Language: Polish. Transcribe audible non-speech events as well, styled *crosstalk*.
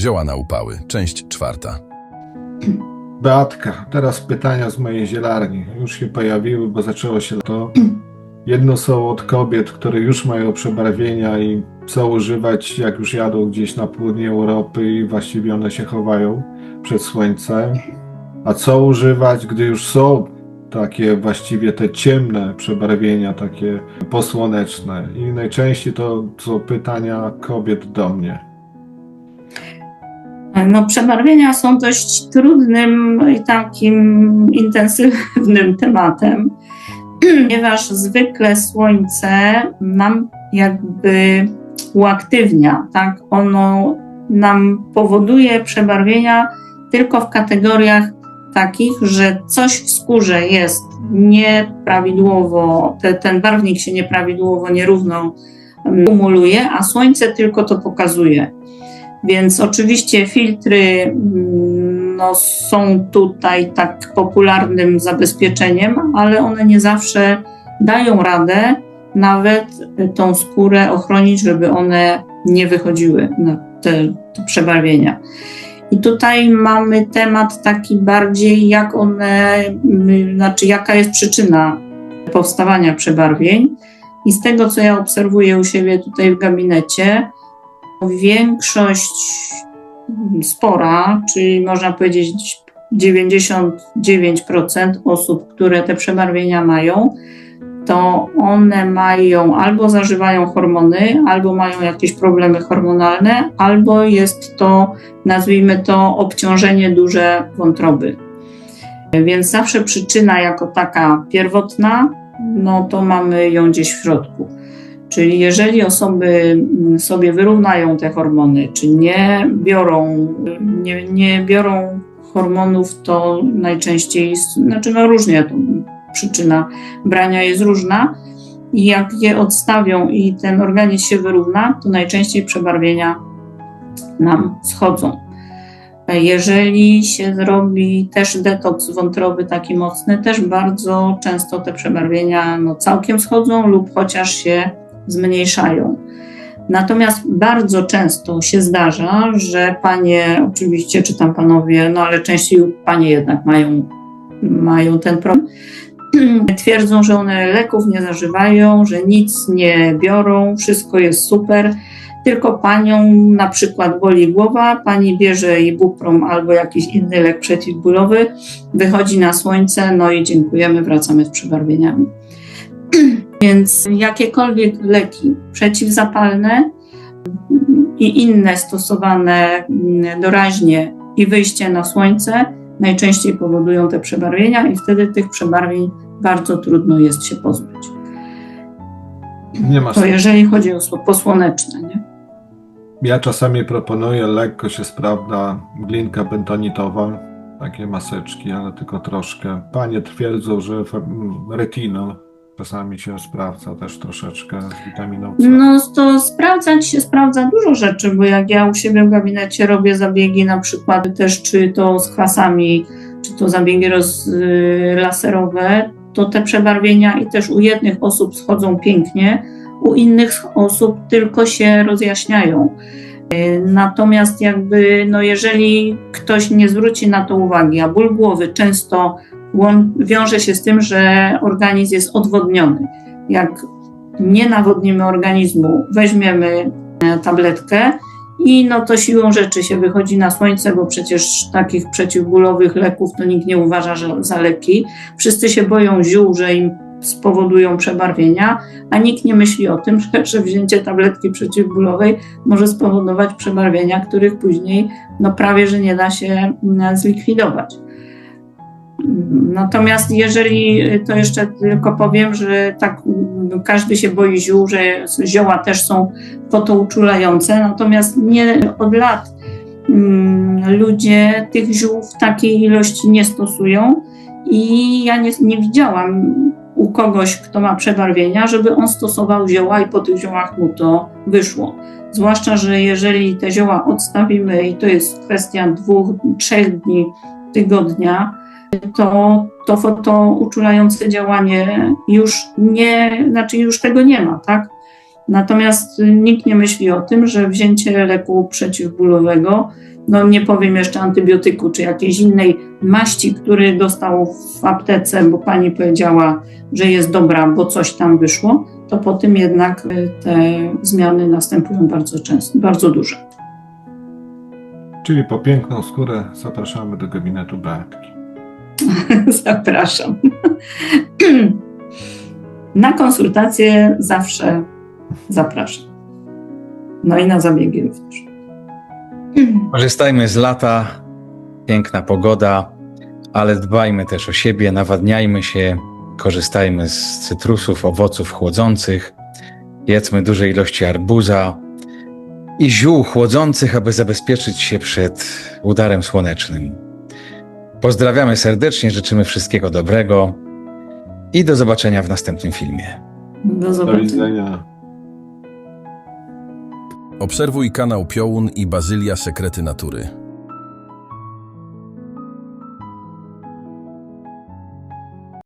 Zioła na upały, część czwarta. Beatka, teraz pytania z mojej zielarni. Już się pojawiły, bo zaczęło się to. Jedno są od kobiet, które już mają przebarwienia i co używać, jak już jadą gdzieś na południe Europy i właściwie one się chowają przed słońcem. A co używać, gdy już są takie właściwie te ciemne przebarwienia, takie posłoneczne. I najczęściej to są pytania kobiet do mnie. No, przebarwienia są dość trudnym i takim intensywnym *laughs* tematem, *clears throat* ponieważ zwykle słońce nam jakby uaktywnia, tak? Ono nam powoduje przebarwienia tylko w kategoriach takich, że coś w skórze jest nieprawidłowo, te, ten barwnik się nieprawidłowo, nierówno um, kumuluje, a słońce tylko to pokazuje. Więc oczywiście filtry mm, no, są tutaj tak popularnym zabezpieczeniem, ale one nie zawsze dają radę nawet tą skórę ochronić, żeby one nie wychodziły na te, te przebarwienia. I tutaj mamy temat taki bardziej, jak one, mm, znaczy jaka jest przyczyna powstawania przebarwień. I z tego, co ja obserwuję u siebie tutaj w gabinecie, większość spora, czyli można powiedzieć 99% osób, które te przebarwienia mają, to one mają albo zażywają hormony, albo mają jakieś problemy hormonalne, albo jest to, nazwijmy to, obciążenie duże wątroby. Więc zawsze przyczyna jako taka pierwotna, no to mamy ją gdzieś w środku. Czyli jeżeli osoby sobie wyrównają te hormony, czy nie biorą, nie, nie biorą hormonów, to najczęściej, znaczy no różnie to przyczyna brania jest różna. I jak je odstawią i ten organizm się wyrówna, to najczęściej przebarwienia nam schodzą. Jeżeli się zrobi też detoks wątroby taki mocny, też bardzo często te przebarwienia no, całkiem schodzą lub chociaż się zmniejszają. Natomiast bardzo często się zdarza, że panie, oczywiście, czy tam panowie, no ale częściej panie jednak mają, mają ten problem, *clears throat* twierdzą, że one leków nie zażywają, że nic nie biorą, wszystko jest super, tylko panią na przykład boli głowa, pani bierze ibuprom albo jakiś inny lek przeciwbólowy, wychodzi na słońce, no i dziękujemy, wracamy z przebarwieniami. *clears throat* Więc jakiekolwiek leki przeciwzapalne i inne stosowane doraźnie i wyjście na słońce najczęściej powodują te przebarwienia i wtedy tych przebarwień bardzo trudno jest się pozbyć. Nie ma To jeżeli chodzi o posłoneczne, nie? Ja czasami proponuję, lekko się sprawdza glinka bentonitowa, takie maseczki, ale tylko troszkę. Panie twierdzą, że retinol czasami się sprawdza też troszeczkę z witaminą C. No to sprawdzać się sprawdza dużo rzeczy, bo jak ja u siebie w gabinecie robię zabiegi na przykład też czy to z kwasami, czy to zabiegi roz, y, laserowe, to te przebarwienia i też u jednych osób schodzą pięknie, u innych osób tylko się rozjaśniają. Y, Natomiast jakby, no jeżeli ktoś nie zwróci na to uwagi, a ból głowy często wiąże się z tym, że organizm jest odwodniony. Jak nie nawodnimy organizmu, weźmiemy e, tabletkę i no to siłą rzeczy się wychodzi na słońce, bo przecież takich przeciwbólowych leków to nikt nie uważa za leki. Wszyscy się boją ziół, że im spowodują przebarwienia, a nikt nie myśli o tym, że, *laughs* że wzięcie tabletki przeciwbólowej może spowodować przebarwienia, których później no prawie że nie da się mm, zlikwidować. Natomiast jeżeli to jeszcze tylko powiem, że tak mm, każdy się boi ziół, że zioła też są fotouczulające, natomiast nie od lat mm, ludzie tych ziół w takiej ilości nie stosują i ja nie, nie widziałam u kogoś, kto ma przebarwienia, żeby on stosował zioła i po tych ziołach mu to wyszło. Zwłaszcza, że jeżeli te zioła odstawimy i to jest kwestia dwóch, trzech dni tygodnia, to, to fotouczulające działanie już nie, znaczy już tego nie ma, tak? Natomiast nikt nie myśli o tym, że wzięcie leku przeciwbólowego, no nie powiem jeszcze antybiotyku czy jakiejś innej maści, który dostał w aptece, bo pani powiedziała, że jest dobra, bo coś tam wyszło, to po tym jednak y, te zmiany następują bardzo często, bardzo duże. Czyli po piękną skórę zapraszamy do gabinetu Beatki. *laughs* Zapraszam. *clears throat* Na konsultacje zawsze zapraszam. No i na zabiegi również. Korzystajmy z lata, piękna pogoda, ale dbajmy też o siebie, nawadniajmy się, korzystajmy z cytrusów, owoców chłodzących, jedzmy duże ilości arbuza i ziół chłodzących, aby zabezpieczyć się przed udarem słonecznym. Pozdrawiamy serdecznie, życzymy wszystkiego dobrego i do zobaczenia w następnym filmie. Do Do zobaczenia. Obserwuj kanał Piołun i Bazylia Sekrety Natury.